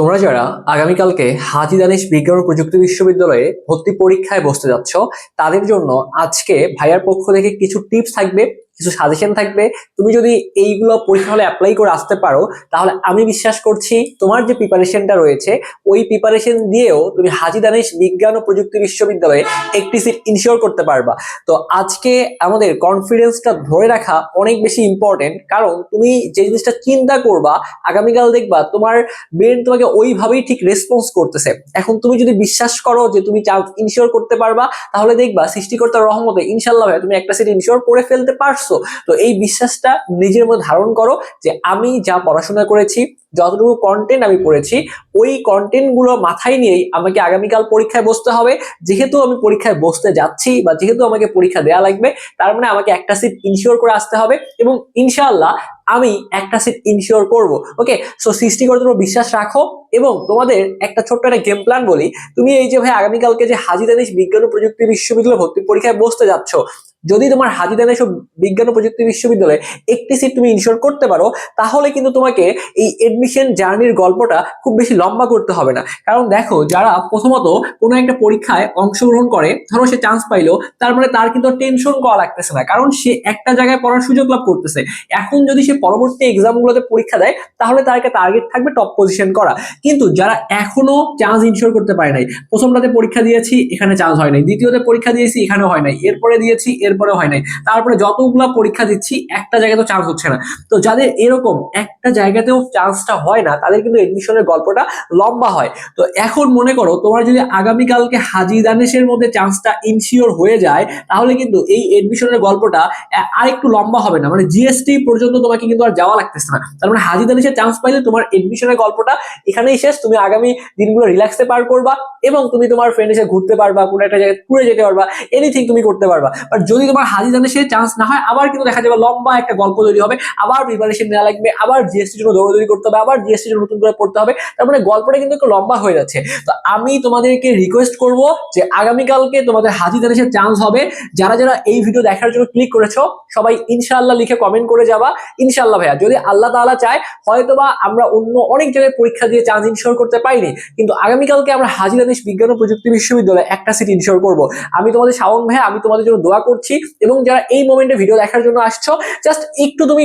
তোমরা যারা আগামীকালকে হাজি দানিশ বিজ্ঞান ও প্রযুক্তি বিশ্ববিদ্যালয়ে ভর্তি পরীক্ষায় বসতে যাচ্ছ, তাদের জন্য আজকে ভাইয়ার পক্ষ থেকে কিছু টিপস থাকবে। কিছু সাজেশন থাকবে। তুমি যদি এইগুলো পরীক্ষা হলে অ্যাপ্লাই করে আসতে পারো, তাহলে আমি বিশ্বাস করছি তোমার যে প্রিপারেশনটা রয়েছে, ওই প্রিপারেশন দিয়েও তুমি হাজি দানিশ বিজ্ঞান ও প্রযুক্তি বিশ্ববিদ্যালয়ে একটি সিট ইনশিওর করতে পারবা। তো আজকে আমাদের কনফিডেন্সটা ধরে রাখা অনেক বেশি ইম্পর্টেন্ট কারণ তুমি যে জিনিসটা চিন্তা করবা, আগামীকাল দেখবা তোমার ব্রেন তোমাকে ওইভাবেই ঠিক রেসপন্স করতেছে। এখন তুমি যদি বিশ্বাস করো যে তুমি চান্স ইনশিওর করতে পারবা, তাহলে দেখবা সৃষ্টিকর্তার রহমতে ইনশাল্লাহ তুমি একটা সিট ইনশিওর করে ফেলতে পারছ। তো এই বিশ্বাসটা নিজের মধ্যে ধারণ করো যে আমি যা পড়াশোনা করেছি, যতটুকু কন্টেন্ট আমি পড়েছি, ওই কন্টেন্টগুলো মাথায় নিয়েই আমাকে আগামীকাল পরীক্ষায় বসতে হবে। যেহেতু আমি পরীক্ষায় বসতে যাচ্ছি বা যেহেতু আমাকে পরীক্ষা দেওয়া লাগবে, তার মানে আমাকে একটা সিট ইনশিওর করে আসতে হবে এবং ইনশাআল্লাহ আমি একটা সিট ইনশিওর করব। ওকে সো সৃষ্টি সৃষ্টিকর্তার উপর বিশ্বাস রাখো এবং তোমাদের একটা ছোট্ট একটা গেম প্ল্যান বলি। তুমি এই যে ভাই আগামীকালকে যে হাজি দানিশ বিজ্ঞান ও প্রযুক্তি বিশ্ববিদ্যালয় ভর্তি পরীক্ষায় বসতে যাচ্ছ যদি তোমার হাজিদান ও বিজ্ঞান ও প্রযুক্তি বিশ্ববিদ্যালয়ে একটি সিট তুমি ইনশোর করতে পারো, তাহলে কিন্তু তোমাকে এই এডমিশন জার্নির গল্পটা খুব বেশি লম্বা করতে হবে না। কারণ দেখো, যারা প্রথমত কোনো একটা পরীক্ষায় অংশগ্রহণ করে, ধরো সে চান্স পাইলো, তার মানে তার কিন্তু টেনশন করা লাগতেছে না। কারণ সে একটা জায়গায় পড়ার সুযোগ লাভ করতেছে। এখন যদি সে পরবর্তী এক্সামগুলোতে পরীক্ষা দেয়, তাহলে তার একটা টার্গেট থাকবে টপ পজিশন করা। কিন্তু যারা এখনও চান্স ইনশিওর করতে পারে নাই, প্রথমটাতে পরীক্ষা দিয়েছি, এখানে চান্স হয় নাই। দ্বিতীয়তে পরীক্ষা দিয়েছি এখানে হয় নাই। এরপরে দিয়েছি এরপরে হয় নাই। তারপরে যতগুলা পরীক্ষা দিচ্ছি, একটা জায়গায় তো চান্স হচ্ছে না। তো যাদের এরকম একটা জায়গাতেও চান্সটা হয় না, তাদের কিন্তু এডমিশনের গল্পটা লম্বা হয়। তো এখন মনে করো, তোমার যদি আগামীকালকে হাজি দানেশের মধ্যে চান্সটা ইনশিওর হয়ে যায়, তাহলে কিন্তু এই এডমিশনের গল্পটা আর একটু লম্বা হবে না। মানে জিএসটি পর্যন্ত তোমাকে কিন্তু আর যাওয়া লাগতেছে না। তার মানে হাজি দানেশের চান্স পাইলে তোমার এডমিশনের গল্পটা এখানেই শেষ। তুমি আগামী দিনগুলো রিল্যাক্সে পার করবা এবং তুমি তোমার ফ্রেন্ড এসে ঘুরতে পারবা, কোনো একটা জায়গায় ঘুরে যেতে পারবা এনিথিং তুমি করতে পারবা। বাট যদি তোমার হাজি দানেশের চান্স না হয়, আবার কিন্তু দেখা যাবে লম্বা একটা গল্প তৈরি হবে, আবার প্রিপারেশন নেওয়া লাগবে, আবার জিএসটির জন্য দৌড়াদৌড়ি করতে হবে, আবার জিএসটির নতুন করে পড়তে হবে। তার মানে গল্পটা কিন্তু একটু লম্বা হয়ে যাচ্ছে। তো আমি তোমাদেরকে রিকোয়েস্ট করব যে আগামীকালকে তোমাদের হাজি দানেশের চান্স হবে। যারা যারা এই ভিডিও দেখার জন্য ক্লিক করেছ, সবাই ইনশাআল্লাহ লিখে কমেন্ট করে যাবা। ইনশাআল্লাহ ভাইয়া, যদি আল্লাহ তাআলা চায়, হয়তোবা আমরা অন্য অনেক জায়গায় পরীক্ষা দিয়ে চান্স ইনশিওর করতে পারিনি। কিন্তু আগামীকালকে আমরা হাজি দানিশ বিজ্ঞান ও প্রযুক্তি বিশ্ববিদ্যালয়ে একটা সিট ইনশিওর করব। আমি তোমাদের শাওন ভাইয়া, আমি তোমাদের জন্য দোয়া করছি। এবং যারা এই মোমেন্টে ভিডিও দেখার জন্য আসছো জাস্ট একটু তুমি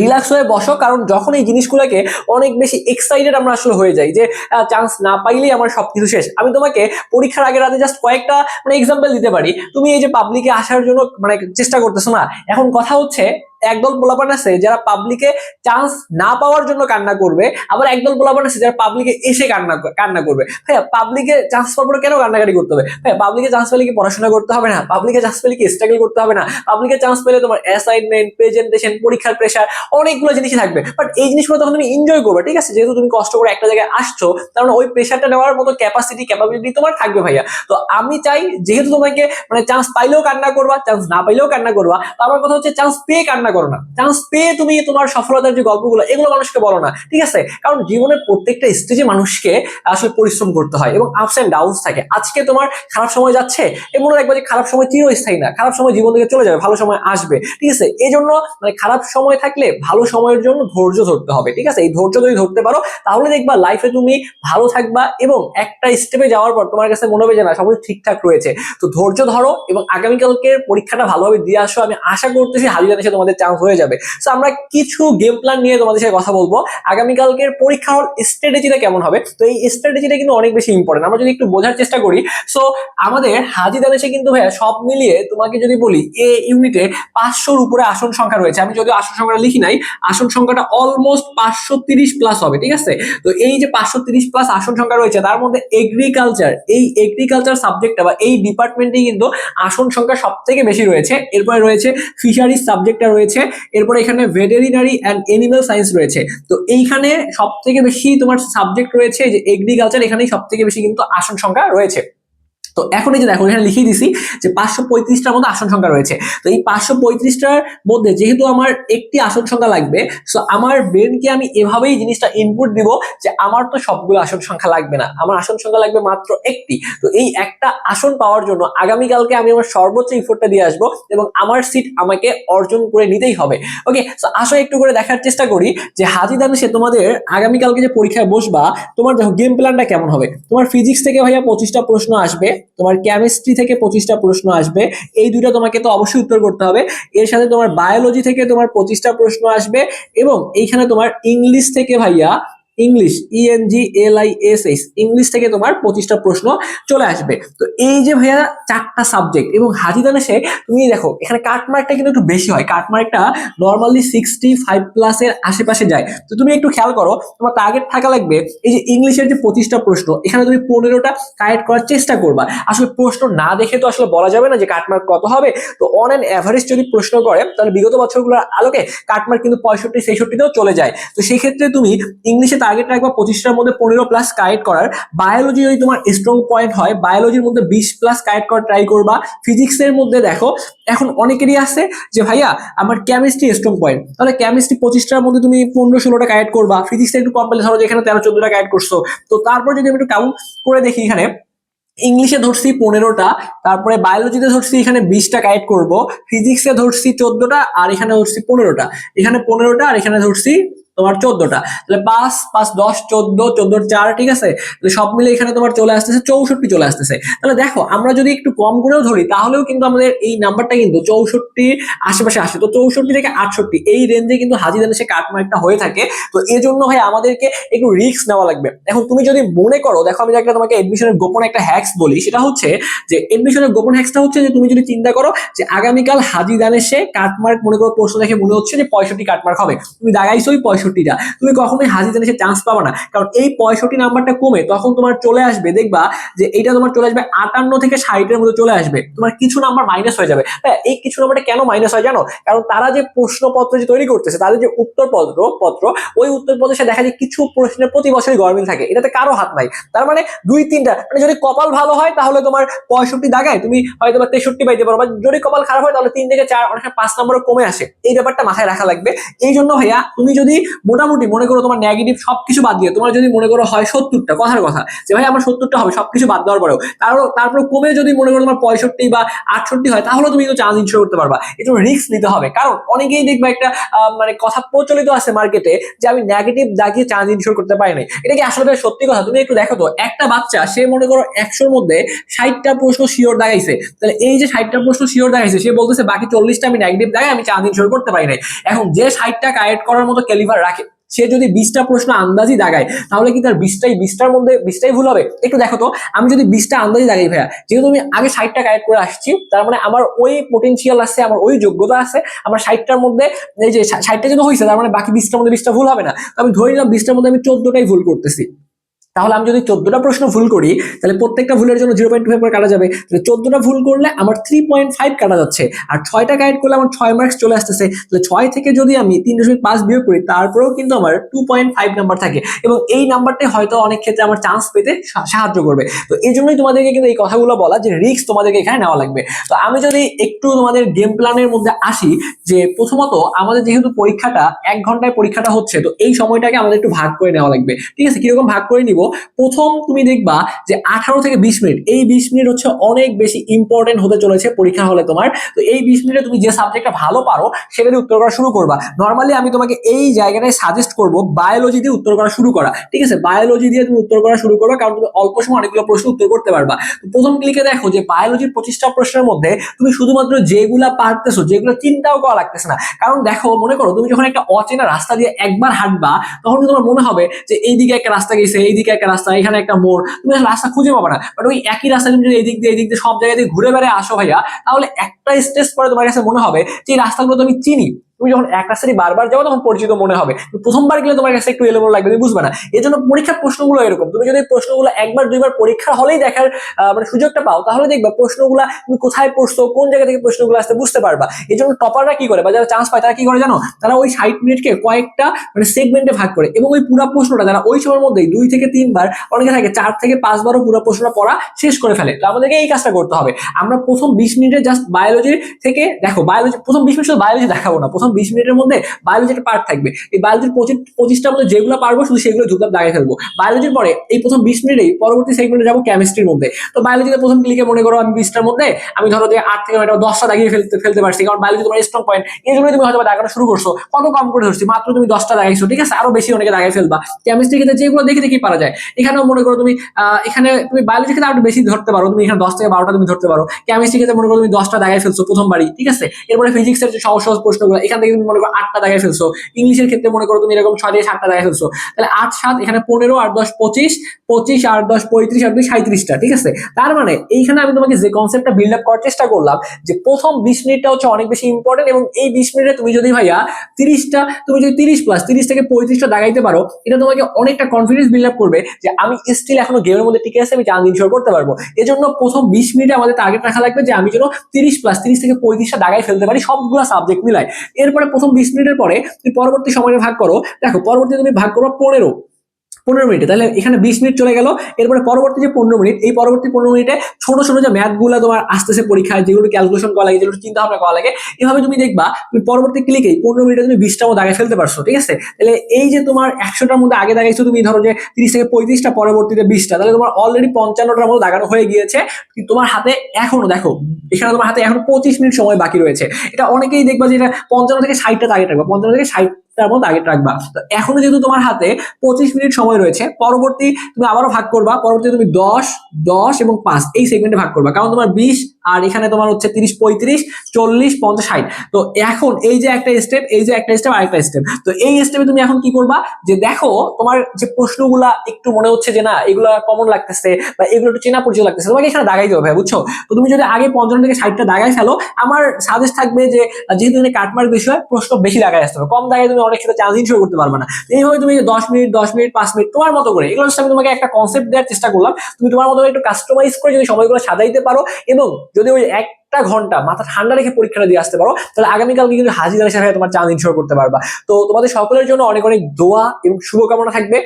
রিল্যাক্স হয়ে বসো, কারণ যখন এই জিনিসগুলোকে অনেক বেশি এক্সাইটেড আমরা আসলে হয়ে যাই যে চান্স না পাইলেই আমার সব কিছু শেষ। আমি তোমাকে পরীক্ষার আগের রাতে জাস্ট কয়েকটা মানে এক্সাম্পল দিতে পারি। তুমি এই যে পাবলিকে আসার জন্য মানে চেষ্টা করতেছো না? এখন কথা হচ্ছে একদল পোলাপান আছে যারা পাবলিকে চান্স না পাওয়ার জন্য কান্না করবে, আবার একদল পোলাপান আছে যারা পাবলিকে এসে কান্না কান্না করবে। ভাইয়া পাবলিকে চান্স পাওয়ার পরে কেন কান্নাকাটি করতে হবে? ভাইয়া পাবলিকে চান্স পেলে কি পড়াশোনা করতে হবে না? পাবলিকে চান্স পেলে কি স্ট্রাগল করতে হবে না? পাবলিকে চান্স পেলে তোমার অ্যাসাইনমেন্ট প্রেজেন্টেশন পরীক্ষার প্রেশার অনেকগুলো জিনিসই থাকবে। বাট এই জিনিসগুলো তখন তুমি এনজয় করবে, ঠিক আছে? যেহেতু তুমি কষ্ট করে একটা জায়গায় আসছো, তার মানে ওই প্রেশারটা নেওয়ার মতো ক্যাপাসিটি ক্যাপাবিলিটি তোমার থাকবে ভাইয়া। তো আমি চাই, যেহেতু তোমাকে মানে চান্স পাইলেও কান্না করবা চান্স না পাইলেও কান্না করবা, তো আমার কথা হচ্ছে চান্স পেয়ে কান্না করো না। চান্স পেয়ে তুমি তোমার সফলতার যে গল্পগুলো, এগুলো মানুষকে বলো না, ঠিক আছে? কারণ জীবনের প্রত্যেকটা স্টেজে মানুষকে আসলে পরিশ্রম করতে হয় এবং আপস এন্ড ডাউনস থাকে। আজকে তোমার খারাপ সময় যাচ্ছে এমন রাখবে যে খারাপ সময় চিরস্থায়ী না, খারাপ সময় জীবন থেকে চলে যাবে, ভালো সময় আসবে, ঠিক আছে? এই জন্য মানে খারাপ সময় থাকলে ভালো সময়ের জন্য ধৈর্য ধরতে হবে, ঠিক আছে? এই ধৈর্য যদি ধরতে পারো, তাহলে দেখবা লাইফে তুমি ভালো থাকবা এবং একটা স্টেপে যাওয়ার পর তোমার কাছে মনে হবে যে না, সব ঠিকঠাক রয়েছে। তো ধৈর্য ধরো এবং আগামীকালকের পরীক্ষাটা ভালোভাবে দিয়ে আসো। আমি আশা করতেছি হাজিরা এসে তোমাদের চান্স হয়ে যাবে। তো আমরা কিছু গেম প্ল্যান নিয়ে তোমাদের সাথে কথা বলব। আগামীকালকের পরীক্ষা হল স্ট্র্যাটেজিটা কেমন হবে? তো এই স্ট্র্যাটেজিটা কিন্তু অনেক বেশি ইম্পর্টেন্ট আমরা যদি একটু বোঝার চেষ্টা করি সো আমাদের হাজি দানেশে কিন্তু ভাইয়া সব মিলিয়ে তোমাকে যদি বলি, এ ইউনিটে পাঁচশোর উপরে আসন সংখ্যা রয়েছে। আমি যদি আসন সংখ্যাটা লিখি নাই, আসন সংখ্যাটা অলমোস্ট পাঁচশো তিরিশ প্লাস হবে, ঠিক আছে? তো এই যে পাঁচশো তিরিশ প্লাস আসন সংখ্যা রয়েছে, তার মধ্যে এগ্রিকালচার এই এগ্রিকালচার সাবজেক্টটা বা এই ডিপার্টমেন্টেই কিন্তু আসন সংখ্যা সব থেকে বেশি রয়েছে। এরপরে রয়েছে ফিশারিজ সাবজেক্টটা রয়েছে এরপরে এখানে ভেটেরিনারি অ্যান্ড এনিম্যাল সায়েন্স রয়েছে। তো এইখানে সব থেকে বেশি তোমার সাবজেক্ট রয়েছে যে এগ্রিকালচার এখানেই সব থেকে বেশি কিন্তু আসন সংখ্যা রয়েছে। তো এখন এই যে দেখো, এখানে লিখিয়ে দিছি যে পাঁচশো পঁয়ত্রিশটার মধ্যে আসন সংখ্যা রয়েছে। তো এই পাঁচশো পঁয়ত্রিশটার মধ্যে যেহেতু আমার একটি আসন সংখ্যা লাগবে সো আমার ব্রেনকে আমি এভাবেই জিনিসটা ইনপুট দিব যে আমার তো সবগুলো আসন সংখ্যা লাগবে না। আমার আসন সংখ্যা লাগবে মাত্র একটি। তো এই একটা আসন পাওয়ার জন্য আগামীকালকে আমি আমার সর্বোচ্চ ইফোর্টটা দিয়ে আসব এবং আমার সিট আমাকে অর্জন করে নিতেই হবে। ওকে সো আসো একটু করে দেখার চেষ্টা করি যে হাজি সে তোমাদের আগামীকালকে যে পরীক্ষায় বসবা, তোমার দেখো গেম প্ল্যানটা কেমন হবে? তোমার ফিজিক্স থেকে ভাইয়া পঁচিশটা প্রশ্ন আসবে। তোমার কেমিস্ট্রি থেকে পঁচিশটা প্রশ্ন আসবে। এই দুটো তোমাকে তো অবশ্যই উত্তর করতে হবে। এর সাথে তোমার বায়োলজি থেকে তোমার পঁচিশটা প্রশ্ন আসবে এবং এইখানে তোমার ইংলিশ থেকে ভাইয়া English ENG L I S S English থেকে তোমার পঁচিশটা প্রশ্ন চলে আসবে। তো এই যে ভাইয়া চারটা সাবজেক্ট এবং হাজিদানেশে তুমি দেখো, এখানে কাটমার্কটা কিন্তু একটু বেশি হয়। কাটমার্কটা নর্মালি সিক্সটি ফাইভ প্লাসের আশেপাশে যায়। তো তুমি একটু খেয়াল করো, তোমার টার্গেট থাকা লাগবে এই যে ইংলিশের যে পঁচিশটা প্রশ্ন, এখানে তুমি পনেরোটা কারেক্ট করার চেষ্টা করবা। আসলে প্রশ্ন না দেখে তো আসলে বলা যাবে না যে কাটমার্ক কত হবে। তো অন অ্যান অ্যাভারেজ যদি প্রশ্ন করে, তাহলে বিগত বছরগুলোর আলোকে কাটমার্ক কিন্তু পঁয়ষট্টি, ছেষট্টিতেও চলে যায়। তো সেই ক্ষেত্রে তুমি ইংলিশে টার্গেট রাখবা পঁচিশটার মধ্যে পনেরো প্লাস কারেক্ট করার। বায়োলজি যদি তোমার স্ট্রং পয়েন্ট হয় বায়োলজির মধ্যে বিশ প্লাস কারেক্ট করার ট্রাই করবা। ফিজিক্সের মধ্যে দেখো, এখন অনেকেরই আছে যে, ভাইয়া, আমার কেমিস্ট্রি স্ট্রং পয়েন্ট তাহলে কেমিস্ট্রি পঁচিশটার মধ্যে তুমি পনেরো ষোলোটা কারেক্ট করবা। ফিজিক্সে একটু কম পেলে, ধরো যে, এখানে তেরো চোদ্দটা কারেক্ট করছ। তো তারপর যদি আমি একটু কাউন্ট করে দেখি এখানে ইংলিশে ধরছি পনেরোটা, তারপরে বায়োলজিতে ধরছি এখানে বিশটা কারেক্ট করব ফিজিক্সে ধরছি চোদ্দটা, আর এখানে ধরছি পনেরোটা। এখানে পনেরোটা, আর এখানে ধরছি তোমার চোদ্দটা। তাহলে পাঁচ পাঁচ, দশ, চোদ্দ চোদ্দোর চার, ঠিক আছে? তাহলে সব মিলে এখানে তোমার চলে আসতেছে, চৌষট্টি চলে আসতেছে। তাহলে দেখো, আমরা যদি একটু কম করেও ধরি, তাহলেও কিন্তু আমাদের এই নাম্বারটা কিন্তু চৌষট্টি আশেপাশে আসে। তো চৌষট্টি থেকে আটষট্টি, এই রেঞ্জে কিন্তু হাজি দানেশে কাটমার্কটা হয়ে থাকে। তো এই জন্য ভাই আমাদেরকে একটু রিস্ক নেওয়া লাগবে। এখন তুমি যদি মনে করো, দেখো আমি একটা তোমাকে এডমিশনের গোপন একটা হ্যাক্স বলি, সেটা হচ্ছে যে এডমিশনের গোপন হ্যাক্সটা হচ্ছে যে তুমি যদি চিন্তা করো যে আগামীকাল হাজি দানে সে কাটমার্ক মনে করো প্রশ্ন দেখে মনে হচ্ছে যে পঁয়ষট্টি কাটমার্ক হবে। তুমি দাগাইছো ওই পঁয়ষট্টিটা। তুমি কখনোই হাজি দানেশে চান্স পাবা না। কারণ এই পঁয়ষট্টি নাম্বারটা কমে তখন তোমার চলে আসবে, দেখবা যে এইটা তোমার চলে আসবে আটান্ন থেকে ষাটের মধ্যে চলে আসবে। তোমার কিছু নাম্বার মাইনাস হয়ে যাবে। হ্যাঁ এই কিছু নাম্বারটা কেন মাইনাস হয় জানো? কারণ তারা যে প্রশ্নপত্র যে তৈরি করতেছে, তাদের যে উত্তরপত্র, পত্র, ওই উত্তরপত্রে সে দেখা যায় কিছু প্রশ্নের প্রতি বছরই গরমিল থাকে। এটাতে কারও হাত নাই। তার মানে দুই, তিনটা মানে যদি কপাল ভালো হয়, তাহলে তোমার পঁয়ষট্টি দাগায় তুমি হয়তো বা তেষট্টি পাইতে পারো। বা যদি কপাল খারাপ হয়, তাহলে তিন থেকে চার, অনেক পাঁচ নম্বরও কমে আসে। এই ব্যাপারটা মাথায় রাখা লাগবে। এই জন্য ভাইয়া, তুমি যদি মোটামুটি মনে করো তোমার নেগেটিভ সবকিছু বাদ দিয়ে, তোমার যদি মনে করো হয় সত্তরটা, কথার কথা, যে ভাই আমার সত্তরটা হবে, সবকিছু বাদ দেওয়ার পরেও তারপর তারপর কমে যদি মনে করো তোমার পঁয়ষট্টি বা আটষট্টি হয় তাহলে তুমি কিন্তু চান্স ইনশোর করতে পারবা। একটু রিস্ক নিতে হবে। কারণ অনেকেই দেখবে একটা মানে কথা প্রচলিত আছে মার্কেটে যে আমি নেগেটিভ দাগিয়ে চান্স ইনশোর করতে পারি নাই। এটা কি আসলে সত্যি কথা? তুমি একটু দেখো তো, একটা বাচ্চা, সে মনে করো একশোর মধ্যে ষাটটা প্রশ্ন শিওর দাগাইছে তাহলে এই যে ষাটটা প্রশ্ন শিওর দাগাইছে সে বলতেছে, বাকি চল্লিশটা আমি নেগেটিভ দাগাই আমি চান্স ইনশোর করতে পারি নাই। এখন যে ষাটটা কারেক্ট করার মতো ক্যালিভার রাখে। সে যদি বিশটা প্রশ্ন আন্দাজি দাগায়, তাহলে কি তার বিশটাই, বিশটার মধ্যে বিশটাই ভুল হবে? একটু দেখো তো, আমি যদি বিশটা আন্দাজি দাগাই ভাইয়া, যেহেতু আমি আগে ষাটটা গাইড করে আসছি, তার মানে আমার ওই পোটেন্সিয়াল আছে, আমার ওই যোগ্যতা আছে, আমার ষাটটার মধ্যে এই যে ষাটটা যদি হয়েছে তার মানে বাকি বিশটার মধ্যে বিশটা ভুল হবে না। আমি ধরে নিলাম বিশটার মধ্যে আমি চোদ্দটাই ভুল করতেছি। তাহলে আমি যদি চোদ্দটা প্রশ্ন ভুল করি, তাহলে প্রত্যেকটা ভুলের জন্য জিরো পয়েন্ট ফাইভ করে কাটা যাবে। তাহলে চোদ্দটা ভুল করলে আমার থ্রি পয়েন্ট ফাইভ কাটা যাচ্ছে। আর ছয়টা গাইড করলে আমার ছয় মার্কস চলে আসতেছে। তাহলে ছয় থেকে যদি আমি তিন দশমিক পাঁচ বিয়োগ করি, তারপরেও কিন্তু আমার টু পয়েন্ট ফাইভ নাম্বার থাকে। এবং এই নাম্বারটাই হয়তো অনেক ক্ষেত্রে আমার চান্স পেতে সাহায্য করবে। তো এই জন্যই তোমাদেরকে কিন্তু এই কথাগুলো বলা যে রিস্ক তোমাদেরকে এখানে নেওয়া লাগবে। তো আমি যদি একটু তোমাদের গেম প্ল্যানের মধ্যে আসি, যে প্রথমত আমাদের যেহেতু পরীক্ষাটা এক ঘন্টায় পরীক্ষাটা হচ্ছে, তো এই সময়টাকে আমাদের একটু ভাগ করে নেওয়া লাগবে। ঠিক আছে? কীরকম ভাগ করে নিব? প্রথম তুমি দেখবা যে আঠারো থেকে বিশ মিনিট, এই বিশ মিনিট হচ্ছে অনেক বেশি ইম্পর্টেন্ট হতে চলেছে পরীক্ষা হলে তোমার। তো এই বিশ মিনিটে তুমি যে সাবজেক্টটা ভালো পারো, সেটা দিয়ে উত্তর করা শুরু করবা। নর্মালি আমি তোমাকে এই জায়গাটায় সাজেস্ট করব বায়োলজি দিয়ে উত্তর করা শুরু করা। ঠিক আছে? বায়োলজি দিয়ে তুমি উত্তর করা শুরু করবা, কারণ তুমি অল্প সময় অনেকগুলো প্রশ্ন উত্তর করতে পারবা। প্রথম ক্লিকে দেখো যে বায়োলজির পঁচিশটা প্রশ্নের মধ্যে তুমি শুধুমাত্র যেগুলা পারতেছো, যেগুলো চিন্তাও করা লাগতেছে না। কারণ দেখো, মনে করো তুমি যখন একটা অচেনা রাস্তা দিয়ে একবার হাঁটবা, তখন তোমার মনে হবে যে এইদিকে একটা রাস্তা গেছে, এইদিকে একটা রাস্তা, এখানে একটা মোড়। তুমি রাস্তা খুঁজে পাবে না। বাট ওই একই রাস্তা তুমি যদি এদিক দিয়ে এদিক দিয়ে সব জায়গায় দিয়ে ঘুরে বেড়ে আসো ভাইয়া, তাহলে একটা স্টেজ পরে তোমার কাছে মনে হবে যে রাস্তাগুলো তো আমি চিনি। তুমি যখন এক রাস্তাটি বারবার যাও, তখন পরিচিত মনে হবে। প্রথমবার গেলে তোমার কাছে একটু এলোমেলো লাগবে, তুমি বুঝবে না। এই জন্য পরীক্ষার প্রশ্নগুলো এরকম। তুমি যদি প্রশ্নগুলো একবার, দুইবার পরীক্ষার হলেই দেখার মানে সুযোগটা পাও, তাহলে দেখবা প্রশ্নগুলো তুমি কোথায় পড়ছো, কোন জায়গা থেকে প্রশ্নগুলো আসতে বুঝতে পারবা। এই জন্য টপাররা কি করে, বা যারা চান্স পায়, তারা কি করে জানো? তারা ওই ষাট মিনিটকে কয়েকটা মানে সেগমেন্টে ভাগ করে এবং ওই পুরো প্রশ্নটা তারা ওই সময়ের মধ্যেই দুই থেকে তিনবার, অনেকে থাকে চার থেকে পাঁচবারও পুরো প্রশ্নটা পড়া শেষ করে ফেলে। তো আমাদেরকে এই কাজটা করতে হবে। আমরা প্রথম বিশ মিনিটে জাস্ট বায়োলজি থেকে, দেখো বায়োলজি প্রথম বিশ মিনিট বায়োলজি দেখাবো না, প্রথম বিশ মিনিটের মধ্যে বায়োলজি একটা পার্ট থাকবে। এই বায়োলজির পঁচিশ, পঁচিশটার মধ্যে যেগুলো পারব শুধু সেগুলো ধুপধাপ দাগে ফেলব বায়োলজির পরে এই প্রথম বিশ মিনিটেই পরবর্তী সেগমেন্টে যাব কেমিস্ট্রির মধ্যে। তো বায়োলজিতে প্রথম ক্লিকে মনে করো আমি বিশটার মধ্যে, আমি ধরো যে আট থেকে নয়টা দশটা দাগিয়ে ফেলতে ফেলতে পারছি। কারণ বায়োলজি তোমার স্ট্রং পয়েন্ট এই জন্য তুমি হয়তো বা দাগানো শুরু করছ। কত কম করে ধরছি? মাত্র তুমি দশটা দাগাইছো। ঠিক আছে? আরও বেশি অনেকে দাগাই ফেলবা। কেমিস্ট্রি ক্ষেত্রে যেগুলো দেখে দেখে পারা যায়। এখানেও মনে করো তুমি এখানে তুমি বায়োলজি ক্ষেত্রে আরও বেশি ধরতে পারো। তুমি এখানে দশ থেকে বারোটা তুমি ধরতে পারো। কেমিস্ট্রি ক্ষেত্রে মনে করো তুমি দশটা দাগাই ফেলছো প্রথমবারই। ঠিক আছে? এরপরে ফিজিক্সের যে সহজ সহজ প্রশ্নগুলো, এখান থেকে তুমি মনে করো আটটা দাগাই ফেলছো। ইংলিশের ক্ষেত্রে মনে করো তুমি এরকম ছয় থেকে সাতটা দাগাই ফেলছো। তাহলে আট, সাত, এখানে পনেরো, আট, দশ, পঁচিশ পঁচিশ, আট, দশ, পঁয়ত্রিশ, আট দুই সাঁত্রিশটা ঠিক আছে? তার মানে এইখানে আমি তোমাকে যে কনসেপ্টটা বিল্ড আপ করার চেষ্টা করলাম, যে প্রথম বিশ মিনিটটা হচ্ছে অনেক বেশি ইম্পর্টেন্ট এবং এই বিশ মিনিটে তুমি যদি ভাইয়া তিরিশটা, তুমি যদি তিরিশ প্লাস তিরিশ থেকে পঁয়ত্রিশটা দাগাইতে পারো, এটা তোমাকে অনেকটা কনফিডেন্স বিল্ড আপ করবে যে আমি স্টিল এখনও গেমের মধ্যে টিকে আছে, আমি চান্স ইনশোর করতে পারব। এজন্য প্রথম বিশ মিনিটে আমাদের টার্গেট রাখা লাগবে যে আমি যেন তিরিশ প্লাস তিরিশ থেকে পঁয়ত্রিশটা দাগাই ফেলতে পারি, সবগুলো সাবজেক্ট মিলাই এরপরে প্রথম বিশ মিনিটের পরে তুমি পরবর্তী সময়ে ভাগ করো। দেখো, পরবর্তী তুমি ভাগ করো পনেরো। পনেরো মিনিটে। তাহলে এখানে বিশ মিনিট চলে গেল। এরপরে পরবর্তী যে পনেরো মিনিট, এই পরবর্তী পনেরো মিনিটে ছোট ছোট যে ম্যাথগুলো তোমার আসতেছে পরীক্ষায়, যেগুলো ক্যালকুলেশন করা লাগে, যেগুলো চিন্তা ভাবনা করা লাগে, এভাবে তুমি দেখবা, তুমি পরবর্তী ক্লিকেই পনেরো মিনিটে তুমি বিশটা মতো আগে ফেলতে পারছ, ঠিক আছে? তাহলে এই যে তোমার একশোটার মধ্যে আগে দাগাইছো তুমি, ধরো যে তিরিশ থেকে পঁয়ত্রিশটা, পরবর্তীতে বিশটা, তাহলে তোমার অলরেডি পঞ্চান্নটার মতো দাগানো হয়ে গিয়েছে। তোমার হাতে এখনও, দেখো, এখানে তোমার হাতে এখন পঁচিশ মিনিট সময় বাকি রয়েছে। এটা অনেকেই দেখবা যে এটা পঞ্চান্ন থেকে ষাটটা টার্গেট থাকবে পঞ্চান্ন থেকে ষাটটার মতো টার্গেট রাখবা। তো এখনও যেহেতু তোমার হাতে পঁচিশ মিনিট সময় রয়েছে, পরবর্তী তুমি আবারও ভাগ করবা, পরবর্তী তুমি দশ দশ এবং পাঁচ, এই সেগমেন্টে ভাগ করবা। কারণ তোমার বিশ আর এখানে তোমার হচ্ছে তিরিশ, পঁয়ত্রিশ, চল্লিশ, পঞ্চাশ, ষাট। তো এখন এই যে একটা স্টেপ এই যে একটা স্টেপ আরেকটা স্টেপ তো এই স্টেপে তুমি এখন কি করবা? যে দেখো, তোমার যে প্রশ্নগুলা একটু মনে হচ্ছে যে না, এগুলো কমন লাগতেছে বা এগুলো একটু চেনা পরিচয় লাগতেছে, তোমাকে এখানে দাগাই দেবে বুঝছ? তো তুমি যদি আগে পঞ্চান্ন থেকে ষাটটা দাগাই ফেলো, আমার সাজেস্ট থাকবে যে, যেহেতু এখানে কাটমার্ক বিষয় প্রশ্ন বেশি দাগাই আসতে হবে। কম দাগায় তুমি অনেক ক্ষেত্রে চান্স করতে পারবে না। এইভাবে তুমি দশ মিনিট দশ মিনিট, পাঁচ মিনিট, তোমার মতো করে, এগুলো আমি তোমাকে একটা কনসেপ্ট দেওয়ার চেষ্টা করলাম। তুমি তোমার মতো একটু কাস্টমাইজ করে যদি সময়গুলো সাজাইতে পারো এবং যদি ওই একটা ঘণ্টা মাথা ঠান্ডা রেখে পরীক্ষাটা দিয়ে আসতে পারো, তাহলে আগামীকালকে কিন্তু হাজির হয়ে তোমার চান্স ইনশোর করতে পারবা। তো তোমাদের সকলের জন্য অনেক অনেক দোয়া এবং শুভকামনা থাকবে।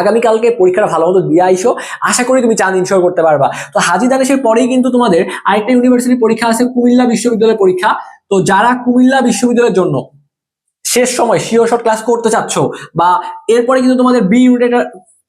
আগামীকালকে পরীক্ষাটা ভালো মতো দিয়ে আইসো। আশা করি তুমি চান্স ইনশোর করতে পারবা। তো হাজি দানেশের পরেই কিন্তু তোমাদের আরেকটা ইউনিভার্সিটি পরীক্ষা আছে, কুমিল্লা বিশ্ববিদ্যালয়ের পরীক্ষা। তো যারা কুমিল্লা বিশ্ববিদ্যালয়ের জন্য শেষ সময়, শিওর শর্ট ক্লাস করতে চাচ্ছ, বা এরপরে কিন্তু তোমাদের বি ইউনিটের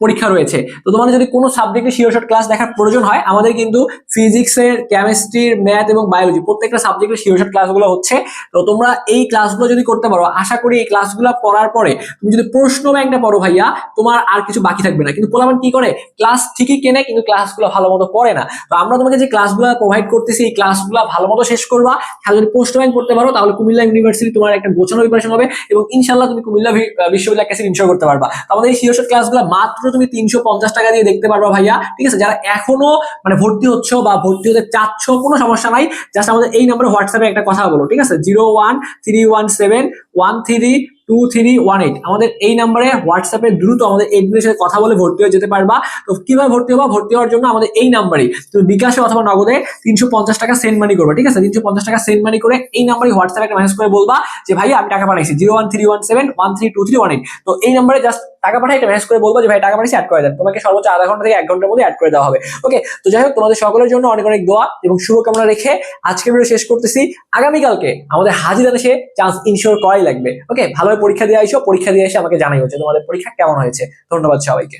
পরীক্ষা রয়েছে। তো তোমাদের যদি কোনো সাবজেক্টে শিওর শর্ট ক্লাস দেখার প্রয়োজন হয়, আমাদের কিন্তু ফিজিক্সের কেমিস্ট্রির ম্যাথ এবং বায়োলজি প্রত্যেকটা সাবজেক্টের শিওর শর্ট ক্লাসগুলো হচ্ছে। তো তোমরা এই ক্লাসগুলো যদি করতে পারো, আশা করি এই ক্লাসগুলো পড়ার পরে তুমি যদি প্রশ্ন ব্যাংকটা পড়ো ভাইয়া, তোমার আর কিছু বাকি থাকবে না। কিন্তু পোলামান কি করে? ক্লাস ঠিকই কেনে, কিন্তু ক্লাসগুলো ভালো মতো করে না। তো আমরা তোমাকে যে ক্লাসগুলো প্রোভাইড করতেছি, এই ক্লাসগুলো ভালো মতো শেষ করবা। তাহলে যদি পোস্ট ব্যাংক করতে পারো, তাহলে কুমিল্লা ইউনিভার্সিটি তোমার একটা গোছানো প্রিপারেশন হবে এবং ইনশাল্লাহ তুমি কুমিল্লা বিশ্ববিদ্যালয় কাছে ইনশোর করতে পারবা। তো আমাদের এই শিওর ক্লাসগুলো মাত্র তুমি তিনশো পঞ্চাশ টাকা দিয়ে দেখতে পারবা ভাইয়া, ঠিক আছে? যারা এখনও মানে ভর্তি হচ্ছ বা ভর্তি হতে চাচ্ছ, কোনো সমস্যা নাই জাস্ট আমাদের এই নম্বরে হোয়াটসঅ্যাপে একটা কথা বলো, ঠিক আছে? Zero one three one seven one three two three one eight আমাদের এই নাম্বারে হোয়াটসঅ্যাপে দ্রুত আমাদের এডমিনের সাথে কথা বলে ভর্তি হয়ে যেতে পারবা। তো কীভাবে ভর্তি হবা? ভর্তি হওয়ার জন্য আমাদের এই নাম্বারে তুমি বিকাশে অথবা নগদে তিনশো পঞ্চাশ টাকা সেন্ড মানি করবে, ঠিক আছে? তিনশো পঞ্চাশ টাকা সেন্ড মানি করে এই নাম্বারে হোয়াটসঅ্যাপে একটা মেসেজ করে বলবা যে ভাই আমি টাকা পাঠাইছি। Zero one three one seven one three two three one eight তো এই নাম্বারে জাস্ট টাকা পাঠাই, একটা মেসেজ করে বলব যে, ভাই, টাকা পাঠিয়ে অ্যাড করে দেন। তোমাকে সর্বোচ্চ আধা ঘণ্টা থেকে এক ঘণ্টার মধ্যে অ্যাড করে দেওয়া হবে। ওকে তো যাই হোক, তোমাদের সকলের জন্য অনেক অনেক দোয়া এবং শুভকামনা রেখে আজকে ভিডিও শেষ করতেছি। আগামীকালকে আমাদের হাজিরা এসে চান্স ইনশিওর করাই লাগবে। ওকে ভালোভাবে পরীক্ষা দিয়ে আইসো, পরীক্ষা দিয়ে এসে আমাকে জানাই হচ্ছে তোমাদের পরীক্ষা কেমন হয়েছে। ধন্যবাদ সবাইকে।